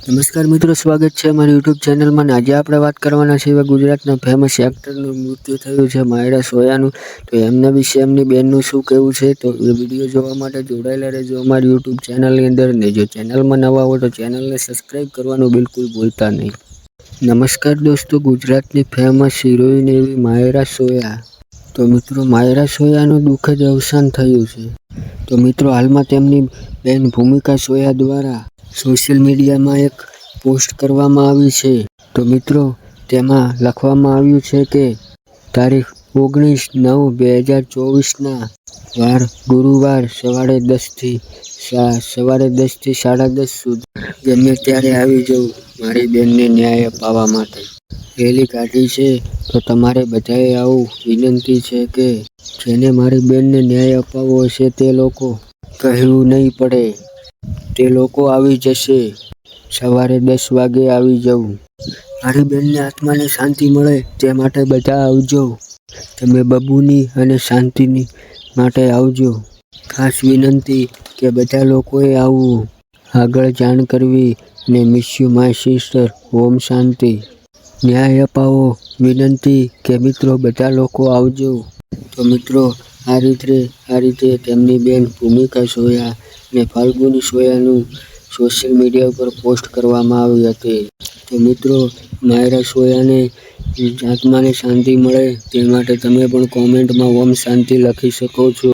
નમસ્કાર મિત્રો, સ્વાગત છે અમારી યુટ્યુબ ચેનલમાં આજે આપણે વાત કરવાના છે એવા ગુજરાતના ફેમસ એક્ટરનું મૃત્યુ થયું છે, માયરા સોયાનું. તો એમના વિશે એમની બેનનું શું કહેવું છે, તો એ વીડિયો જોવા માટે જોડાયેલા રહેજો અમારી યુટ્યુબ ચેનલની અંદર. ને જો ચેનલમાં નવા હો તો ચેનલને સબસ્ક્રાઈબ કરવાનું બિલકુલ ભૂલતા નહીં. નમસ્કાર દોસ્તો, ગુજરાતની ફેમસ હિરોઈન એવી માયરા સોયા. તો મિત્રો, માયરા સોયાનું દુઃખદ અવસાન થયું છે. તો મિત્રો, હાલમાં તેમની બેન ભૂમિકા સોયા દ્વારા સોશિયલ મીડિયામાં એક પોસ્ટ કરવામાં આવી છે. તો મિત્રો, તેમાં લખવામાં આવ્યું છે કે, તારીખ ઓગણીસ નવ બે હજાર ચોવીસના વાર ગુરુવાર સવારે દસથી સવારે દસથી સાડા દસ સુધી ગમે ત્યારે આવી જવું, મારી બેનને ન્યાય અપાવવા માટે. રેલી કાઢી છે, તો તમારે બધાએ આવું વિનંતી છે કે, જેને મારી બેનને ન્યાય અપાવવો હશે તે લોકો કહેવું નહીં પડે. તે લોકો આવી જશે. સવારે દસ વાગે આવી જવું. મારી બેનને આત્માને શાંતિ મળે તે માટે બધા આવજો. તમે બબુની અને શાંતિની માટે આવજો. ખાસ વિનંતી કે બધા લોકોએ આવવું આગળ જાણ કરવી ને miss you my sister Om Shanti. ન્યાય અપાવો. વિનંતી કે મિત્રો, બધા લોકો આવજો. તો મિત્રો આ રીતે આ રીતે તેમની બેન ભૂમિકા સોયા અને ફાલ્ગુની સોયાનું સોશિયલ મીડિયા ઉપર પોસ્ટ કરવામાં આવી હતી. તો મિત્રો, માયરા સોયાને આત્માને શાંતિ મળે તે માટે તમે પણ કોમેન્ટમાં ઓમ શાંતિ લખી શકો છો.